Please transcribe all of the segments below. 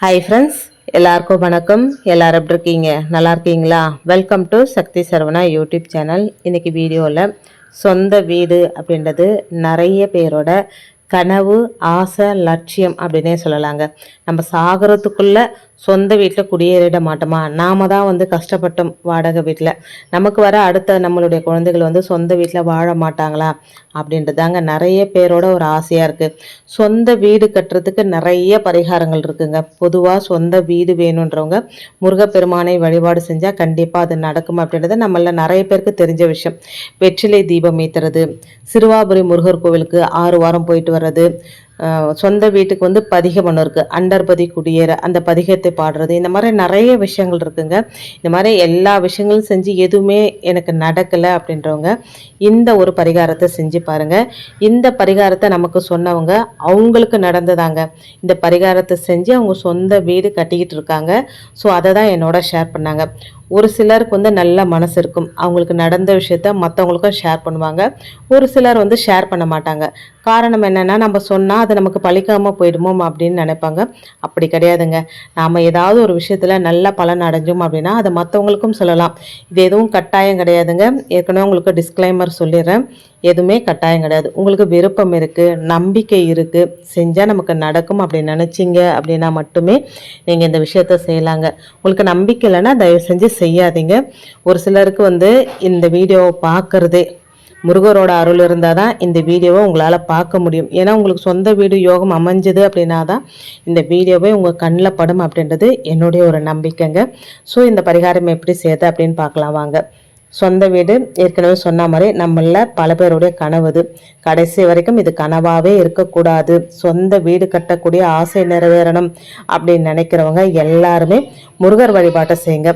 Hi friends எல்லாருக்கும் வணக்கம். எல்லாரும் எப்படி இருக்கீங்க? நல்லா இருக்கீங்களா? Welcome to Sakthi Saravana YouTube channel இன்றைக்கி வீடியோவில் சொந்த வீடு அப்படின்றது நிறைய பேரோட கனவு ஆசை லட்சியம் அப்படின்னே சொல்லலாங்க. நம்ம சாகிறதுக்குள்ளே சொந்த வீட்டில் குடியேறிட மாட்டோமா? நாம தான் வந்து கஷ்டப்பட்டோம் வாடகை வீட்டில் நமக்கு வர அடுத்த நம்மளுடைய குழந்தைகள் வந்து சொந்த வீட்டில் வாழ மாட்டாங்களா? அப்படின்றதாங்க நிறைய பேரோட ஒரு ஆசையாக இருக்குது சொந்த வீடு கட்டுறதுக்கு நிறைய பரிகாரங்கள் இருக்குங்க. பொதுவாக சொந்த வீடு வேணுன்றவங்க முருகப்பெருமானை வழிபாடு செஞ்சால் கண்டிப்பாக அது நடக்கும் அப்படின்றது நம்மள நிறைய பேருக்கு தெரிஞ்ச விஷயம். வெற்றிலை தீபம் ஏற்றுறது சிறுவாபுரி முருகர் கோவிலுக்கு ஆறு வாரம் போயிட்டு வர்றது சொந்த வீட்டுக்கு வந்து பதிகம் ஒன்று இருக்குது அண்டர்பதி குடியேற அந்த பதிகத்தை பாடுறது. இந்த மாதிரி நிறைய விஷயங்கள் இருக்குங்க. இந்த மாதிரி எல்லா விஷயங்களும் செஞ்சு எதுவுமே எனக்கு நடக்கலை அப்படின்றவங்க இந்த ஒரு பரிகாரத்தை செஞ்சு பாருங்கள் இந்த பரிகாரத்தை நமக்கு சொன்னவங்க அவங்களுக்கு நடந்ததாங்க. இந்த பரிகாரத்தை செஞ்சு அவங்க சொந்த வீடு கட்டிக்கிட்டு இருக்காங்க. ஸோ அதை தான் என்னோட ஷேர் பண்ணாங்க. ஒரு சிலருக்கு வந்து நல்ல மனசு இருக்கும். அவங்களுக்கு நடந்த விஷயத்த மற்றவங்களுக்கும் ஷேர் பண்ணுவாங்க. ஒரு சிலர் வந்து ஷேர் பண்ண மாட்டாங்க. காரணம் என்னென்னா நம்ம சொன்னால் அது நமக்கு பழிக்காமல் போயிடுமோ அப்படின்னு நினைப்பாங்க. அப்படி கிடையாதுங்க. நாம் ஏதாவது ஒரு விஷயத்தில் நல்ல பலன் அடைஞ்சோம் அப்படின்னா அதை மற்றவங்களுக்கும் சொல்லலாம். இது எதுவும் கட்டாயம் கிடையாதுங்க. ஏற்கனவே உங்களுக்கு டிஸ்க்ளைமர் சொல்லிடுறேன். எதுவுமே கட்டாயம் கிடையாது. உங்களுக்கு விருப்பம் இருக்குது நம்பிக்கை இருக்குது செஞ்சால் நமக்கு நடக்கும் அப்படின்னு நினச்சிங்க அப்படின்னா மட்டுமே நீங்கள் இந்த விஷயத்த செய்யலாங்க. உங்களுக்கு நம்பிக்கை இல்லைன்னா தயவு செஞ்சு செய்யாதீங்க. ஒரு சிலருக்கு வந்து இந்த வீடியோவை பார்க்குறதே முருகரோட அருள் இருந்தால் தான் இந்த வீடியோவை உங்களால் பார்க்க முடியும். ஏன்னா உங்களுக்கு சொந்த வீடு யோகம் அமைஞ்சது அப்படின்னா தான் இந்த வீடியோவை உங்கள் கண்ணில் படும் அப்படின்றது என்னுடைய ஒரு நம்பிக்கைங்க. ஸோ இந்த பரிகாரம் எப்படி செய்யுது அப்படின்னு பார்க்கலாம் வாங்க. சொந்த வீடு ஏற்கனவே சொன்ன மாதிரி நம்மள பல பேருடைய கனவு கடைசி வரைக்கும் இது கனவாகவே இருக்கக்கூடாது. சொந்த வீடு கட்டக்கூடிய ஆசை நிறைவேறணும் அப்படின்னு நினைக்கிறவங்க எல்லாருமே முருகர் வழிபாட்டை செய்யுங்க.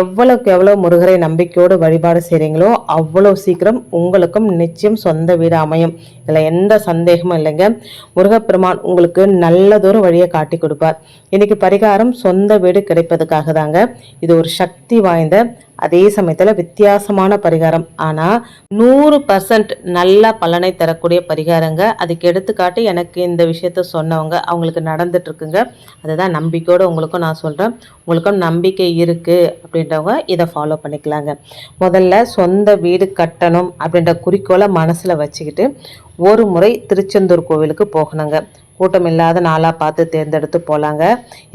எவ்வளவுக்கு எவ்வளோ முருகரை நம்பிக்கையோடு வழிபாடு செய்கிறீங்களோ அவ்வளோ சீக்கிரம் உங்களுக்கும் நிச்சயம் சொந்த வீடு அமையும். இதில் எந்த சந்தேகமும் இல்லைங்க. முருகப்பெருமான் உங்களுக்கு நல்லதொரு வழியை காட்டி கொடுப்பார். இன்றைக்கி பரிகாரம் சொந்த வீடு கிடைப்பதுக்காக தாங்க. இது ஒரு சக்தி வாய்ந்த அதே சமயத்தில் வித்தியாசமான பரிகாரம். ஆனால் நூறு பர்சன்ட் நல்ல பலனை தரக்கூடிய பரிகாரங்க. அதுக்கு எடுத்துக்காட்டு எனக்கு இந்த விஷயத்த சொன்னவங்க அவங்களுக்கு நடந்துட்டுருக்குங்க. அதுதான் நம்பிக்கையோடு உங்களுக்கும் நான் சொல்கிறேன் உங்களுக்கும் நம்பிக்கை இருக்குது அப்படின்றவங்க இதை ஃபாலோ பண்ணிக்கலாங்க. முதல்ல சொந்த வீடு கட்டணும் அப்படின்ற குறிக்கோளை மனசில் வச்சுக்கிட்டு ஒரு முறை திருச்செந்தூர் கோவிலுக்கு போகணுங்க. கூட்டம் இல்லாத நாளாக பார்த்து தேர்ந்தெடுத்து போகலாங்க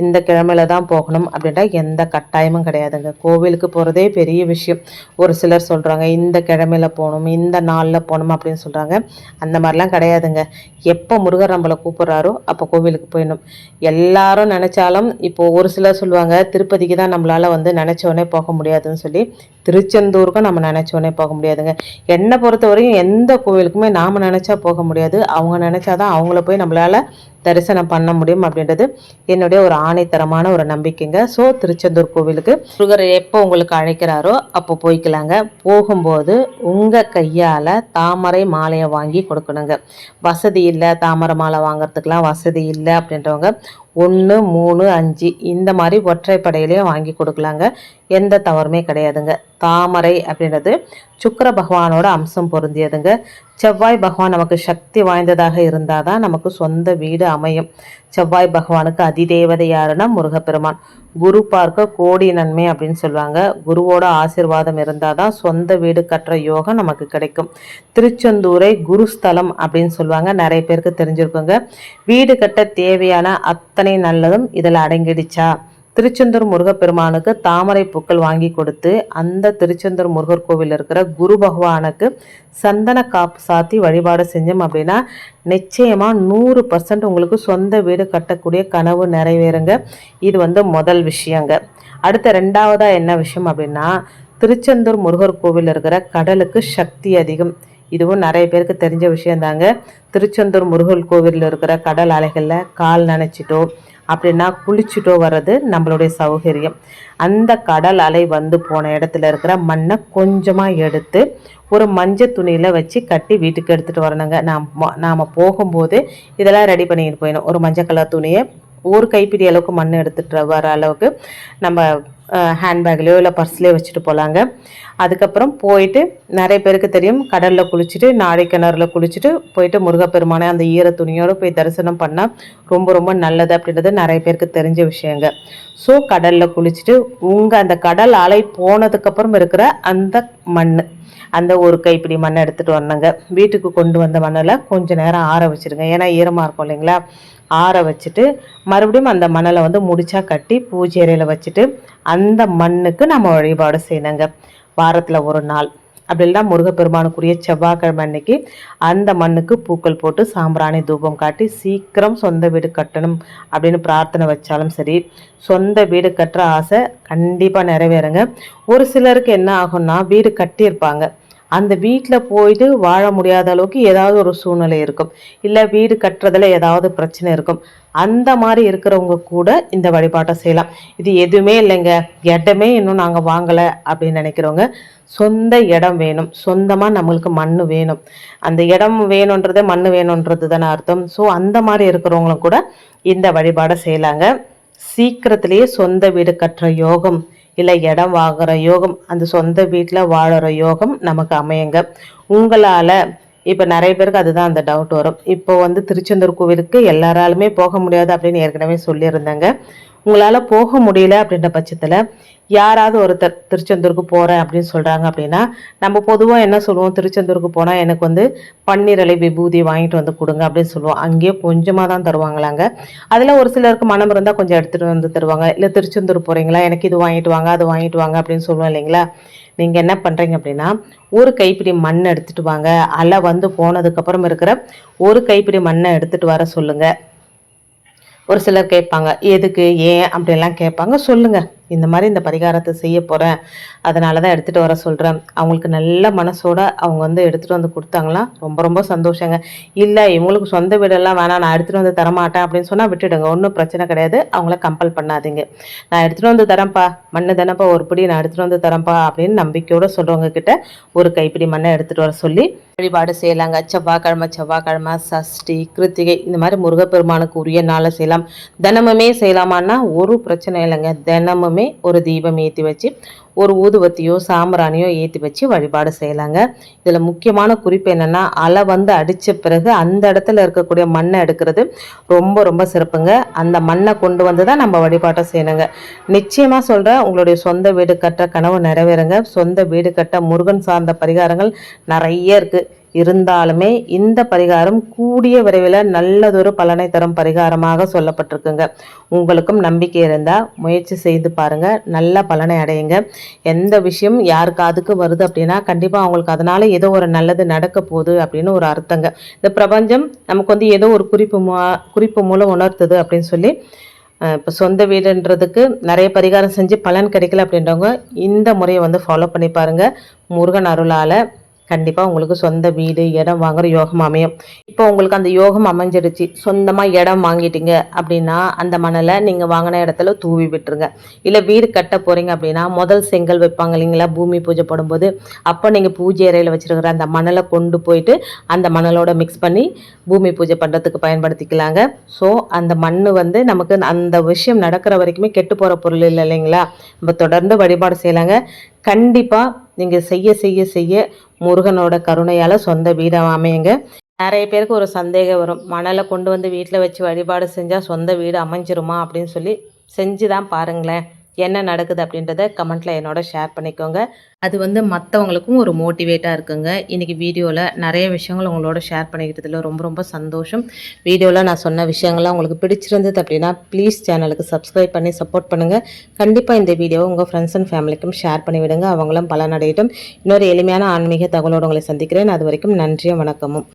இந்த கிழமையில தான் போகணும் அப்படின்ட்டா எந்த கட்டாயமும் கிடையாதுங்க. கோவிலுக்கு போகிறதே பெரிய விஷயம். ஒரு சிலர் சொல்கிறாங்க இந்த கிழமையில போகணும் இந்த நாளில் போகணும் அப்படின்னு சொல்கிறாங்க அந்த மாதிரிலாம் கிடையாதுங்க. எப்போ முருகர் நம்மளை கூப்பிட்றாரோ அப்போ கோவிலுக்கு போயிடணும். எல்லாரும் நினச்சாலும் இப்போ ஒரு சிலர் சொல்லுவாங்க திருப்பதிக்கு தான் நம்மளால் வந்து நினச்சோடனே போக முடியாதுன்னு சொல்லி திருச்செந்தூருக்கும் நம்ம நினச்சோடனே போக முடியாதுங்க. என்னை பொறுத்தவரையும் எந்த கோவிலுக்குமே நாம் நினச்ச போக முடியாது. அவங்க நினச்சா தான் அவங்கள போய் நம்மளால் தரிசனம் பண்ண முடியும் அப்படின்றது என்னுடைய ஒரு ஆணைத்தரமான ஒரு நம்பிக்கைங்க. ஸோ திருச்செந்தூர் கோவிலுக்கு முருகர் எப்போ உங்களுக்கு அழைக்கிறாரோ அப்போ போய்க்கலாங்க. போகும்போது உங்கள் கையால் தாமரை மாலையை வாங்கி கொடுக்கணுங்க. வசதி இல்லை தாமரை மாலை வாங்கிறதுக்கெலாம் வசதி இல்லை அப்படின்றவங்க ஒன்று மூணு அஞ்சு இந்த மாதிரி ஒற்றைப்படையிலையும் வாங்கி கொடுக்கலாங்க. எந்த தவறுமே கிடையாதுங்க. தாமரை அப்படின்றது சுக்கிர பகவானோட அம்சம் பொருந்தியதுங்க. செவ்வாய் பகவான் நமக்கு சக்தி வாய்ந்ததாக இருந்தால் தான் நமக்கு சொந்த வீடு அமையும். செவ்வாய் பகவானுக்கு அதிதேவதை யாருன்னா முருகப்பெருமான். குரு பார்க்க கோடி நன்மை அப்படின்னு சொல்லுவாங்க. குருவோட ஆசிர்வாதம் இருந்தால் தான் சொந்த வீடு கட்டுற யோகம் நமக்கு கிடைக்கும். திருச்செந்தூரை குருஸ்தலம் அப்படின்னு சொல்லுவாங்க. நிறைய பேருக்கு தெரிஞ்சிருக்குங்க. வீடு கட்ட தேவையான அத்தனை நல்லதும் இதில் அடங்கிடுச்சா? திருச்செந்தூர் முருகப்பெருமானுக்கு தாமரை பூக்கள் வாங்கி கொடுத்து அந்த திருச்செந்தூர் முருகர் கோவில் இருக்கிற குரு பகவானுக்கு சந்தன காப்பு சாத்தி வழிபாடு செஞ்சோம் அப்படின்னா நிச்சயமாக நூறு பர்சன்ட் உங்களுக்கு சொந்த வீடு கட்டக்கூடிய கனவு நிறைவேறுங்க. இது வந்து முதல் விஷயங்க. அடுத்த ரெண்டாவதாக என்ன விஷயம் அப்படின்னா திருச்செந்தூர் முருகர் கோவில் இருக்கிற கடலுக்கு சக்தி அதிகம். இதுவும் நிறைய பேருக்கு தெரிஞ்ச விஷயந்தாங்க. திருச்செந்தூர் முருகன் கோவிலில் இருக்கிற கடல் அலைகளில் கால் நினச்சிட்டோ அப்படின்னா குளிச்சுட்டோ வர்றது நம்மளுடைய சௌகரியம். அந்த கடல் அலை வந்து போன இடத்துல இருக்கிற மண்ணை கொஞ்சமாக எடுத்து ஒரு மஞ்சள் துணியில் வச்சு கட்டி வீட்டுக்கு எடுத்துகிட்டு வரணுங்க. நாம் நாம் போகும்போது இதெல்லாம் ரெடி பண்ணிட்டு போயிடணும். ஒரு மஞ்சள் கலர் துணியை ஒரு கைப்பிடி அளவுக்கு மண் எடுத்துகிட்டு வர அளவுக்கு நம்ம ஹேண்ட்பேக்லேயோ இல்லை பர்ஸ்லேயோ வச்சுட்டு போகலாங்க அதுக்கப்புறம் போயிட்டு நிறைய பேருக்கு தெரியும் கடலில் குளிச்சுட்டு நாடை கிணறுல குளிச்சுட்டு போயிட்டு முருகப்பெருமானை அந்த ஈர துணியோடு போய் தரிசனம் பண்ணால் ரொம்ப ரொம்ப நல்லது அப்படின்றது நிறைய பேருக்கு தெரிஞ்ச விஷயங்க. ஸோ கடலில் குளிச்சுட்டு உங்கள் அந்த கடல் அலை போனதுக்கப்புறம் இருக்கிற அந்த மண் அந்த ஒரு கைப்பிடி மண்ணை எடுத்துகிட்டு வரணுங்க. வீட்டுக்கு கொண்டு வந்த மணலை கொஞ்சம் நேரம் ஆற வச்சுருங்க. ஏன்னா ஈரமாக இருக்கும் இல்லைங்களா? ஆற வச்சுட்டு மறுபடியும் அந்த மணலை வந்து முடிச்சா கட்டி பூஜை அறையில் வச்சுட்டு அந்த மண்ணுக்கு நம்ம வழிபாடு செய்யணுங்க. வாரத்தில் ஒரு நாள். அப்படி இல்லைனா முருகப்பெருமானுக்குரிய செவ்வாய்க்கிழமை அன்னைக்கு அந்த மண்ணுக்கு பூக்கள் போட்டு சாம்பிராணி தூபம் காட்டி சீக்கிரம் சொந்த வீடு கட்டணும் அப்படின்னு பிரார்த்தனை வச்சாலும் சரி சொந்த வீடு கட்டுற ஆசை கண்டிப்பாக நிறைவேறுங்க. ஒரு சிலருக்கு என்ன ஆகும்னா வீடு கட்டியிருப்பாங்க. அந்த வீட்டில் போயிட்டு வாழ முடியாத அளவுக்கு ஏதாவது ஒரு சூழ்நிலை இருக்கும். இல்லை வீடு கட்டுறதுல ஏதாவது பிரச்சனை இருக்கும். அந்த மாதிரி இருக்கிறவங்க கூட இந்த வழிபாட்டை செய்யலாம். இது எதுவுமே இல்லைங்க. இடமே இன்னும் நாங்கள் வாங்கலை அப்படின்னு நினைக்கிறவங்க சொந்த இடம் வேணும். சொந்தமாக நம்மளுக்கு மண் வேணும். அந்த இடம் வேணுன்றதே மண் வேணுன்றது தானே அர்த்தம். ஸோ அந்த மாதிரி இருக்கிறவங்களும் கூட இந்த வழிபாடை செய்யலாங்க. சீக்கிரத்திலேயே சொந்த வீடு கட்டுற யோகம் இல்லை இடம் வாங்குகிற யோகம் அந்த சொந்த வீட்டில் வாழற யோகம் நமக்கு அமையுங்க. உங்களால் இப்போ நிறைய பேருக்கு அதுதான் அந்த டவுட் வரும். இப்போ வந்து திருச்செந்தூர் கோவிலுக்கு எல்லாராலுமே போக முடியாது அப்படின்னு ஏற்கனவே சொல்லியிருந்தேங்க. உங்களால் போக முடியல அப்படின்ற பட்சத்தில் யாராவது ஒருத்தர் திருச்செந்தூருக்கு போகிறேன் அப்படின்னு சொல்கிறாங்க அப்படின்னா நம்ம பொதுவாக என்ன சொல்லுவோம்? திருச்செந்தூருக்கு போனால் எனக்கு வந்து பன்னீரலை விபூதி வாங்கிட்டு வந்து கொடுங்க அப்படின்னு சொல்லுவோம். அங்கேயே கொஞ்சமாக தான் தருவாங்களாங்க. அதில் ஒரு சிலருக்கு மனம் இருந்தால் கொஞ்சம் எடுத்துகிட்டு வந்து தருவாங்க. இல்லை திருச்செந்தூர் போகிறீங்களா எனக்கு இது வாங்கிட்டு வாங்க அது வாங்கிட்டு வாங்க அப்படின்னு சொல்லுவோம் இல்லைங்களா? நீங்கள் என்ன பண்ணுறீங்க அப்படின்னா ஒரு கைப்பிடி மண் எடுத்துகிட்டு வாங்க. அலை வந்து போனதுக்கப்புறம் இருக்கிற ஒரு கைப்பிடி மண்ணை எடுத்துகிட்டு வர சொல்லுங்கள் ஒரு சிலர் கேட்பாங்க எதுக்கு ஏன்? அப்படிலாம் கேட்பாங்க. சொல்லுங்கள் இந்த மாதிரி இந்த பரிகாரத்தை செய்ய போகிறேன் அதனால தான் எடுத்துகிட்டு வர சொல்கிறேன் அவங்களுக்கு நல்ல மனசோட அவங்க வந்து எடுத்துகிட்டு வந்து கொடுத்தாங்களா ரொம்ப ரொம்ப சந்தோஷங்க. இல்லை இவங்களுக்கு சொந்த வீடெல்லாம் வேணாம் நான் எடுத்துகிட்டு வந்து தரமாட்டேன் அப்படின்னு சொன்னால் விட்டுடுங்க. ஒன்றும் பிரச்சனை கிடையாது. அவங்கள கம்பல் பண்ணாதீங்க. நான் எடுத்துகிட்டு வந்து தரேன்ப்பா. மண்ணு தானப்பா ஒரு பிடி நான் எடுத்துகிட்டு வந்து தரேன்ப்பா அப்படின்னு நம்பிக்கையோடு சொல்கிறவங்க கிட்ட ஒரு கைப்பிடி மண்ணை எடுத்துகிட்டு வர சொல்லி வழிபாடு செய்யலாங்க செவ்வாய்க்கிழமை செவ்வாய்க்கிழமை சஷ்டி கிருத்திகை இந்த மாதிரி முருகப்பெருமானுக்கு உரிய நாளை செய்யலாம். தினமுமே செய்யலாமான்னா ஒரு பிரச்சனை இல்லைங்க. தினமுமே எல்லாருமே ஒரு தீபம் ஏற்றி வச்சு ஒரு ஊதுவத்தியோ சாம்பிராணியோ ஏற்றி வச்சு வழிபாடு செய்யலாங்க. இதில் முக்கியமான குறிப்பு என்னென்னா அலை வந்து அடித்த பிறகு அந்த இடத்துல இருக்கக்கூடிய மண்ணை எடுக்கிறது ரொம்ப ரொம்ப சிறப்புங்க. அந்த மண்ணை கொண்டு வந்து தான் நம்ம வழிபாட்டை செய்யணுங்க. நிச்சயமாக சொல்கிறேன் உங்களுடைய சொந்த வீடு கட்ட கனவு நிறைவேறுங்க. சொந்த வீடு கட்ட முருகன் சார்ந்த பரிகாரங்கள் நிறைய இருக்குது இருந்தாலுமே இந்த பரிகாரம் கூடிய விரைவில் நல்லதொரு பலனை தரும் பரிகாரமாக சொல்லப்பட்டிருக்குங்க. உங்களுக்கும் நம்பிக்கை இருந்தால் முயற்சி செய்து பாருங்கள் நல்ல பலனை அடையுங்க. எந்த விஷயம் யாருக்கு அதுக்கு வருது அப்படின்னா கண்டிப்பாக அவங்களுக்கு அதனால் ஏதோ ஒரு நல்லது நடக்க போகுது அப்படின்னு ஒரு அர்த்தங்க. இந்த பிரபஞ்சம் நமக்கு வந்து ஏதோ ஒரு குறிப்பு மூ குறிப்பு மூலம் உணர்த்துது அப்படின்னு சொல்லி இப்போ சொந்த வீடுன்றதுக்கு நிறைய பரிகாரம் செஞ்சு பலன் கிடைக்கல அப்படின்றவங்க இந்த முறையை வந்து ஃபாலோ பண்ணி பாருங்கள் முருகன் அருளால் கண்டிப்பாக உங்களுக்கு சொந்த வீடு இடம் வாங்குற யோகம் அமையும். இப்போ உங்களுக்கு அந்த யோகம் அமைஞ்சிடுச்சு. சொந்தமாக இடம் வாங்கிட்டீங்க அப்படின்னா அந்த மணலை நீங்கள் வாங்கின இடத்துல தூவி விட்டுருங்க. இல்லை வீடு கட்ட போகிறீங்க அப்படின்னா முதல் செங்கல் வைப்பாங்க இல்லைங்களா? பூமி பூஜை போடும்போது. அப்போ நீங்கள் பூஜை அறையில் வச்சுருக்கிற அந்த மணலை கொண்டு போயிட்டு அந்த மணலோட மிக்ஸ் பண்ணி பூமி பூஜை பண்ணுறதுக்கு பயன்படுத்திக்கலாங்க. ஸோ அந்த மண் வந்து நமக்கு அந்த விஷயம் நடக்கிற வரைக்குமே கெட்டு போகிற பொருள் இல்லை இல்லைங்களா? நம்ம தொடர்ந்து வழிபாடு செய்யலாங்க. கண்டிப்பாக நீங்கள் செய்ய செய்ய செய்ய முருகனோட கருணையால் சொந்த வீடாக அமையுங்க. நிறைய பேருக்கு ஒரு சந்தேகம் வரும். மணலை கொண்டு வந்து வீட்டில் வச்சு வழிபாடு செஞ்சால் சொந்த வீடு அமைஞ்சிருமா அப்படின்னு சொல்லி செஞ்சு தான் பாருங்களேன். என்ன நடக்குது அப்படின்றத கமெண்ட்டில் என்னோட ஷேர் பண்ணிக்கோங்க. அது வந்து மற்றவங்களுக்கும் ஒரு மோட்டிவேட்டாக இருக்குங்க. இன்றைக்கி வீடியோவில் நிறைய விஷயங்கள் உங்களோட ஷேர் பண்ணிக்கிட்டதில் ரொம்ப ரொம்ப சந்தோஷம். வீடியோவில் நான் சொன்ன விஷயங்கள்லாம் உங்களுக்கு பிடிச்சிருந்தது அப்படின்னா ப்ளீஸ் சேனலுக்கு சப்ஸ்கிரைப் பண்ணி சப்போர்ட் பண்ணுங்கள் கண்டிப்பாக இந்த வீடியோவை உங்கள் ஃப்ரெண்ட்ஸ் அண்ட் ஃபேமிலிக்கும் ஷேர் பண்ணிவிடுங்க அவங்களும் பலனடையட்டும். இன்னொரு எளிமையான ஆன்மீக தகவலோடு உங்களை சந்திக்கிறேன். அது வரைக்கும் நன்றியும் வணக்கமும்.